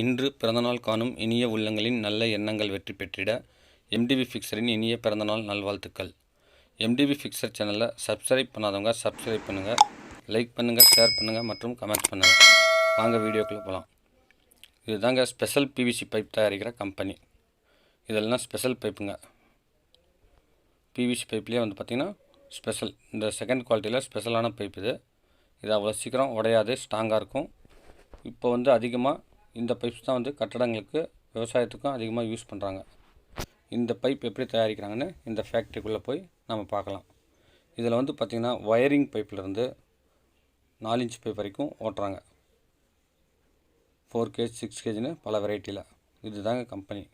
இன்று பிறந்தநாள் காணும் இனிய உள்ளங்களின் நல்ல எண்ணங்கள் வெற்றி பெற்றிட எம்டிவி ஃபிக்சரின் இனிய பிறந்தநாள் நல்வாழ்த்துக்கள். எம்டிவி ஃபிக்சர் சேனலை சப்ஸ்கிரைப் பண்ணாதவங்க சப்ஸ்கிரைப் பண்ணுங்கள் லைக் பண்ணுங்கள் ஷேர் பண்ணுங்கள் மற்றும் கமெண்ட்ஸ் பண்ணுங்கள் வாங்க வீடியோக்குள்ளே போகலாம் இதுதாங்க ஸ்பெஷல் பிவிசி பைப் தயாரிக்கிற கம்பெனி இதெல்லாம் ஸ்பெஷல் பைப்புங்க பிவிசி பைப்லேயே வந்து பார்த்திங்கன்னா ஸ்பெஷல் இந்த செகண்ட் குவாலிட்டியில் ஸ்பெஷலான பைப் இது. இது அவ்வளோ சீக்கிரம் உடையாது ஸ்ட்ராங்காக இருக்கும். இப்போ வந்து அதிகமாக இந்த பைப்ஸ் தான் வந்து கட்டடங்களுக்கு விவசாயத்துக்கும் அதிகமாக யூஸ் பண்ணுறாங்க இந்த பைப் எப்படி தயாரிக்கிறாங்கன்னு இந்த ஃபேக்ட்ரிக்குள்ளே போய் நம்ம பார்க்கலாம். இதில் வந்து பார்த்திங்கன்னா ஒயரிங் பைப்லேருந்து நாலு இன்ச் பைப் வரைக்கும் ஓட்டுறாங்க. ஃபோர் கேஜ் சிக்ஸ் கேஜின்னு பல வெரைட்டியில் இதுதாங்க கம்பெனி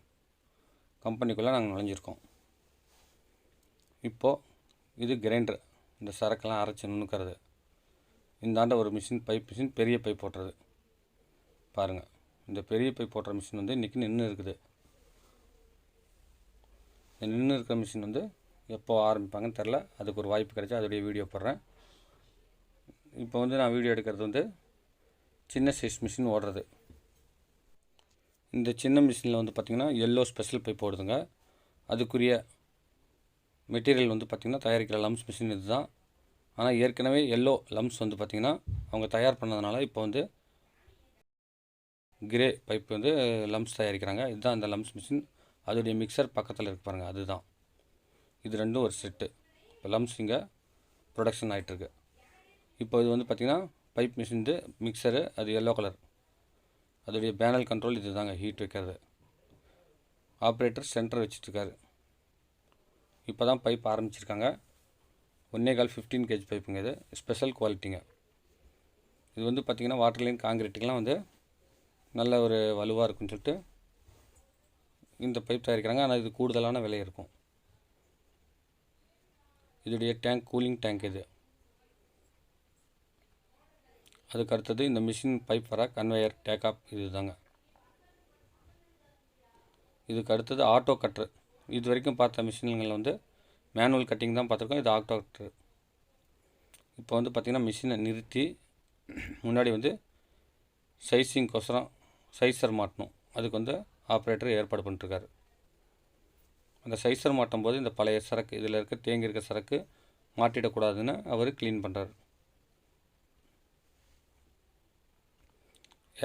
கம்பெனிக்குள்ளே நாங்கள் நுழைஞ்சிருக்கோம். இப்போது இது கிரைண்டர் இந்த சரக்கெல்லாம் அரைச்சி நுணுக்கிறது. இந்தாண்ட ஒரு மிஷின் பைப் மிஷின் பெரிய பைப் ஓட்டுறது. பாருங்கள் இந்த பெரிய பைப் போடுற மிஷின் வந்து இன்றைக்கி நின்று இருக்குது. இந்த நின்று இருக்கிற மிஷின் வந்து எப்போ ஆரம்பிப்பாங்கன்னு தெரில. அதுக்கு ஒரு வாய்ப்பு கிடைச்சா அதோடைய வீடியோ போடுறேன். இப்போ வந்து நான் வீடியோ எடுக்கிறது வந்து சின்ன சைஸ் மிஷின் ஓடுறது. இந்த சின்ன மிஷினில் வந்து பார்த்திங்கன்னா எல்லோ ஸ்பெஷல் பைப் ஓடுதுங்க. அதுக்குரிய மெட்டீரியல் வந்து பார்த்திங்கன்னா தயாரிக்கிற லம்ஸ் மிஷின் இதுதான். ஆனால் ஏற்கனவே எல்லோ லம்ஸ் வந்து பார்த்திங்கன்னா அவங்க தயார் பண்ணதுனால இப்போ வந்து கிரே பைப் வந்து லம்ஸ் தயாரிக்கிறாங்க. இதுதான் அந்த லம்ஸ் மிஷின் அதோடைய மிக்சர் பக்கத்தில் இருக்கு பாருங்கள் அதுதான். இது ரெண்டும் ஒரு செட்டு இப்போ லம்ஸ் இங்கே ப்ரொடக்ஷன் ஆகிட்டுருக்கு இப்போ இது வந்து பார்த்திங்கன்னா பைப் மிஷின் இது மிக்சரு அது எல்லோ கலர் அதோடைய பேனல் கண்ட்ரோல் இது தாங்க ஹீட் வைக்கிறது. ஆப்ரேட்டர் சென்டர் வச்சிட்ருக்காரு இப்போ தான் பைப் ஆரம்பிச்சிருக்காங்க. ஒன்றே கால் ஃபிஃப்டீன் கேஜ் பைப்புங்க இது. ஸ்பெஷல் குவாலிட்டிங்க இது வந்து பார்த்திங்கன்னா வாட்டர் லைன் காங்கிரீட்டுக்கெலாம் வந்து நல்ல ஒரு வலுவாக இருக்குன்னு சொல்லிட்டு இந்த பைப் தயாரிக்கிறாங்க. ஆனால் இது கூடுதலான விலை இருக்கும். இதோடைய டேங்க் கூலிங் டேங்க் இது. அதுக்கு அடுத்தது இந்த மிஷின் பைப் வர கன்வேயர் டேக்ஆப் இது தாங்க இதுக்கு அடுத்தது ஆட்டோ கட்ரு இது வரைக்கும் பார்த்த மிஷின்களில் வந்து மேனுவல் கட்டிங் தான் பார்த்துருக்கோம். இது ஆட்டோ கட்ரு இப்போ வந்து பார்த்திங்கன்னா மிஷினை நிறுத்தி முன்னாடி வந்து சைஸிங்கோசரம் சைஸர் மாட்டணும். அதுக்கு வந்து ஆப்ரேட்டர் ஏற்பாடு பண்ணிட்டுருக்காரு. அந்த சைஸர் மாட்டும் போது இந்த பழைய சரக்கு இதில் இருக்க தேங்கி இருக்க சரக்கு மாட்டிடக்கூடாதுன்னு அவர் க்ளீன் பண்ணுறாரு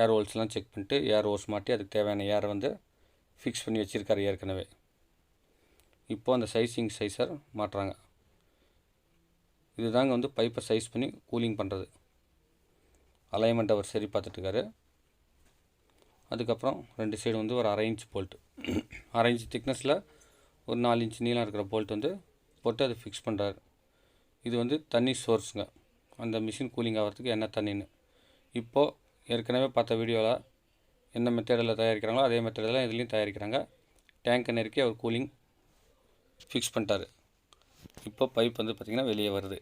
ஏர் ஹோல்ஸ்லாம் செக் பண்ணிட்டு ஏர் ஹோல்ஸ் மாட்டி அதுக்கு தேவையான ஏரை வந்து ஃபிக்ஸ் பண்ணி வச்சுருக்காரு ஏற்கனவே. இப்போது அந்த சைஸிங் சைஸர் மாட்டுறாங்க. இதுதாங்க வந்து பைப்பை சைஸ் பண்ணி கூலிங் பண்ணுறது அலைன்மெண்ட் அவர் சரி பார்த்துட்டுருக்காரு. அதுக்கப்புறம் ரெண்டு சைடு வந்து ஒரு அரை இன்ச் போல்ட்டு அரை இன்ச் திக்னஸில் ஒரு நாலு இன்ச் நீளம் இருக்கிற போல்ட் வந்து போட்டு அதை ஃபிக்ஸ் பண்ணுறாரு இது வந்து தண்ணி சோர்ஸுங்க அந்த மிஷின் கூலிங் ஆகிறதுக்கு என்ன தண்ணின்னு. இப்போது ஏற்கனவே பார்த்த வீடியோவில் என்ன மெத்தடில் தயாரிக்கிறாங்களோ அதே மெத்தடில் இதுலேயும் தயாரிக்கிறாங்க. டேங்கை நெருக்கி அவர் கூலிங் ஃபிக்ஸ் பண்ணிட்டாரு. இப்போ பைப் வந்து பார்த்திங்கன்னா வெளியே வருது.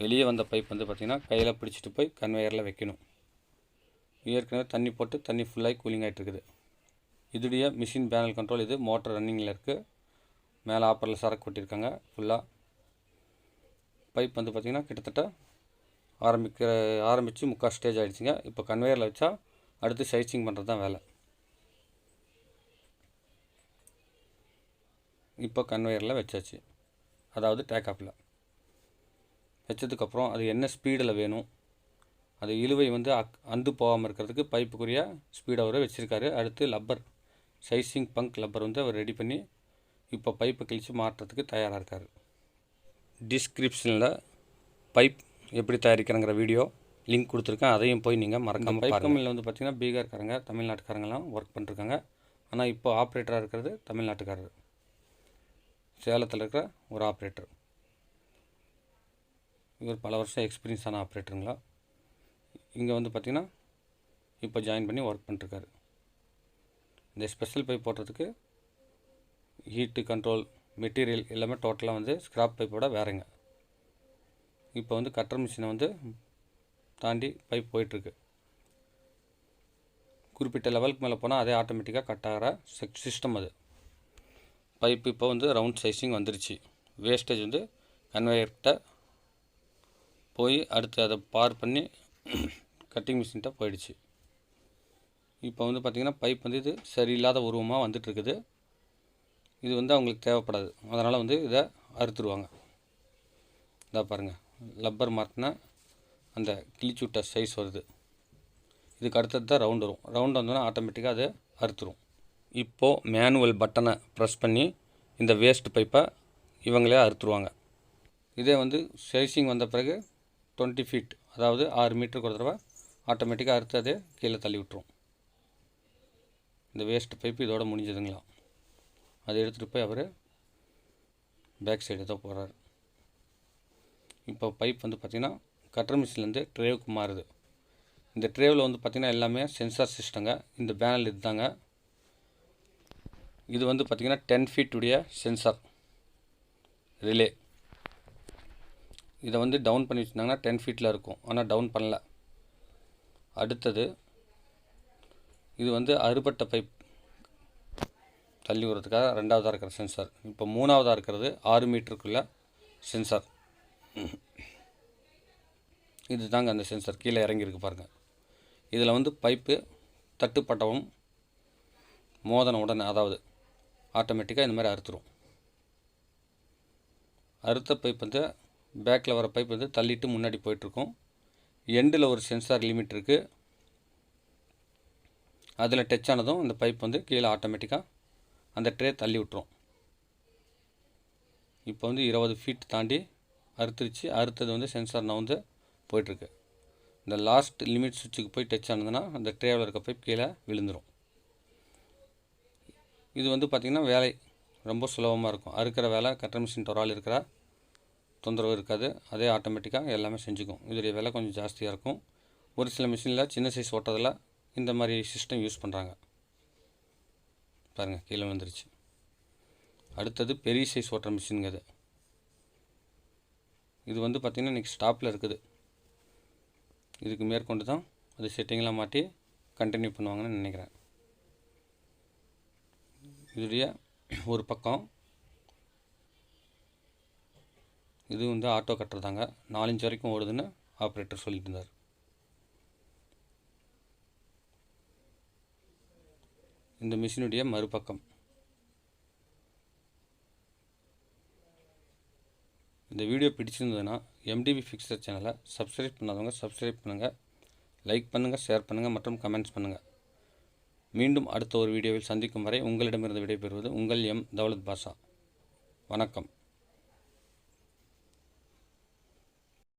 வெளியே வந்த பைப் வந்து பார்த்திங்கன்னா கையில் பிடிச்சிட்டு போய் கன்வேயரில் வைக்கணும். ஏற்கனவே தண்ணி போட்டு தண்ணி ஃபுல்லாகி கூலிங் ஆகிட்டு இருக்குது இதுடைய மிஷின் பேனல் கண்ட்ரோல் இது மோட்டர் ரன்னிங்கில் இருக்குது மேலே ஆப்பரில் சரக்கு கொட்டியிருக்காங்க ஃபுல்லாக பைப் வந்து பார்த்திங்கன்னா கிட்டத்தட்ட ஆரம்பிக்கிற ஆரம்பித்து முக்கால் ஸ்டேஜ் ஆகிடுச்சிங்க இப்போ கன்வேயரில் வச்சா அடுத்து சைச்சிங் பண்ணுறது தான் வேலை. இப்போ கன்வேயரில் வச்சாச்சு. அதாவது டேக்காப்பில் வச்சதுக்கப்புறம் அது என்ன ஸ்பீடில் வேணும்? அது இழுவை வந்து அக் அந்து போகாமல் இருக்கிறதுக்கு பைப்புக்குரிய ஸ்பீட் அவர் வச்சுருக்காரு. அடுத்து லப்பர் சைசிங் பங்க் லப்பர் வந்து அவர் ரெடி பண்ணி இப்போ பைப்பை கிழித்து மாட்டுறதுக்கு தயாராக இருக்கார். டிஸ்கிரிப்ஷனில் பைப் எப்படி தயாரிக்கிறங்கிற வீடியோ லிங்க் கொடுத்துருக்கேன். அதையும் போய் நீங்கள் மறக்காமல் பைப் கம்பெனியில் வந்து பார்த்திங்கன்னா பீகார்காரங்க தமிழ்நாட்டுக்காரங்களாம் ஒர்க் பண்ணிருக்காங்க ஆனால் இப்போ ஆப்ரேட்டராக இருக்கிறது தமிழ்நாட்டுக்காரர். சேலத்தில் இருக்கிற ஒரு ஆப்ரேட்டர் இவர் பல வருஷம் எக்ஸ்பீரியன்ஸான ஆப்ரேட்டருங்களா இங்கே வந்து பார்த்திங்கன்னா இப்போ ஜாயின் பண்ணி ஒர்க் பண்ணிட்டுருக்காரு இந்த ஸ்பெஷல் பைப் போடுறதுக்கு ஹீட்டு கண்ட்ரோல் மெட்டீரியல் எல்லாமே டோட்டலாக வந்து ஸ்க்ராப் பைப்போட வேறங்க. இப்போ வந்து கட்டர் மிஷினை வந்து தாண்டி பைப் போயிட்டுருக்கு குறிப்பிட்ட லெவலுக்கு மேலே போனால் அதே ஆட்டோமேட்டிக்காக கட் ஆகிற சிஸ்டம் அது. பைப் இப்போ வந்து ரவுண்ட் சைஸிங் வந்துருச்சு. வேஸ்டேஜ் வந்து கன்வேயர்கிட்ட போய் அடுத்து அதை பார் பண்ணி கட்டிங் மிஷின்கிட்ட போயிடுச்சு. இப்போ வந்து பார்த்திங்கன்னா பைப் வந்து இது சரியில்லாத உருவமாக வந்துட்டுருக்குது. இது வந்து அவங்களுக்கு தேவைப்படாது. அதனால் வந்து இதை அறுத்துருவாங்க. இதாக பாருங்கள் லப்பர் மாட்டினா அந்த கிழிச்சு சைஸ் வருது. இதுக்கு அடுத்தது தான் ரவுண்ட் வரும். ரவுண்ட் வந்தோன்னா ஆட்டோமேட்டிக்காக அதை அறுத்துரும். இப்போது மேனுவல் பட்டனை ப்ரெஸ் பண்ணி இந்த வேஸ்ட் பைப்பை இவங்களே அறுத்துருவாங்க. இதே வந்து சைஸிங் வந்த பிறகு டுவெண்ட்டி ஃபீட் அதாவது ஆறு மீட்டருக்கு ஒரு தடவை ஆட்டோமேட்டிக்காக அறுத்து அதே கீழே தள்ளி விட்டுரும். இந்த வேஸ்ட் பைப்பு இதோட முடிஞ்சதுங்களா? அதை எடுத்துகிட்டு போய் அவர் பேக் சைடு தான் போகிறாரு இப்போ பைப் வந்து பார்த்திங்கன்னா கட்டர் மிஷின்லேருந்து ட்ரேவுக்கு மாறுது. இந்த ட்ரேவில் வந்து பார்த்திங்கன்னா எல்லாமே சென்சார் சிஸ்டங்க இந்த பேனல் இதுதாங்க. இது வந்து பார்த்திங்கன்னா டென் ஃபீட் உடைய சென்சார் ரிலே இதை வந்து டவுன் பண்ணி வச்சுருந்தாங்கன்னா டென் ஃபீட்டில் இருக்கும். ஆனால் டவுன் பண்ணல. அடுத்தது இது வந்து அறுபட்ட பைப் தள்ளி விடுறதுக்காக ரெண்டாவதாக இருக்கிற சென்சார் இப்போ மூணாவதாக இருக்கிறது ஆறு மீட்டருக்குள்ள சென்சார் இது தாங்க அந்த சென்சார் கீழே இறங்கியிருக்கு பாருங்கள் இதில் வந்து பைப்பு தட்டுப்பட்டவும் மோதன உடனே அதாவது ஆட்டோமேட்டிக்காக இந்த மாதிரி அறுத்துரும். அறுத்த பைப் வந்து பேக்கில் வர பைப் வந்து தள்ளிட்டு முன்னாடி போயிட்டுருக்கும். எண்டில் ஒரு சென்சார் லிமிட் இருக்குது அதில் டச் ஆனதும் இந்த பைப் வந்து கீழே ஆட்டோமேட்டிக்காக அந்த ட்ரே தள்ளி விட்டுரும். இப்போ வந்து இருபது ஃபீட் தாண்டி அறுத்துருச்சு. அறுத்தது வந்து சென்சார் நான் வந்து போயிட்டுருக்கு. இந்த லாஸ்ட் லிமிட் சுவிட்சுக்கு போய் டச் ஆனதுன்னா அந்த ட்ரேவில் இருக்க பைப் கீழே விழுந்துடும் இது வந்து பார்த்திங்கன்னா வேலை ரொம்ப சுலபமாக இருக்கும். அறுக்கிற வேலை கட்டர் மிஷின் டொரால் இருக்கிற தொந்தரவு இருக்காது. அதே ஆட்டோமேட்டிக்காக எல்லாமே செஞ்சுக்கும். இதோடைய விலை கொஞ்சம் ஜாஸ்தியாக இருக்கும். ஒரு சில மிஷினில் சின்ன சைஸ் ஓட்டதில் இந்த மாதிரி சிஸ்டம் யூஸ் பண்ணுறாங்க பாருங்கள் கீழே வந்துருச்சு அடுத்தது பெரிய சைஸ் ஓட்டுற மிஷினுங்க இது. இது வந்து பார்த்திங்கன்னா இன்றைக்கி ஸ்டாப்பில் இருக்குது. இதுக்கு மேற்கொண்டு தான் அது செட்டிங்லாம் மாட்டி கண்டினியூ பண்ணுவாங்கன்னு நினைக்கிறேன். இதுடைய ஒரு பக்கம் இது வந்து ஆட்டோ கட்டர் தாங்க நாலஞ்சு வரைக்கும் ஓடுதுன்னு ஆப்ரேட்டர் சொல்லிட்டு இருந்தார் இந்த மிஷினுடைய மறுபக்கம். இந்த வீடியோ பிடிச்சிருந்ததுன்னா எம்டிபி ஃபிக்ஸர் சேனலை சப்ஸ்கிரைப் பண்ணாதவங்க சப்ஸ்கிரைப் பண்ணுங்கள் லைக் பண்ணுங்கள் ஷேர் பண்ணுங்கள் மற்றும் கமெண்ட்ஸ் பண்ணுங்கள் மீண்டும் அடுத்த ஒரு வீடியோவில் சந்திக்கும் வரை உங்களிடமிருந்து விடைபெறுவது உங்கள் எம் தௌலத் பாஷா. வணக்கம்.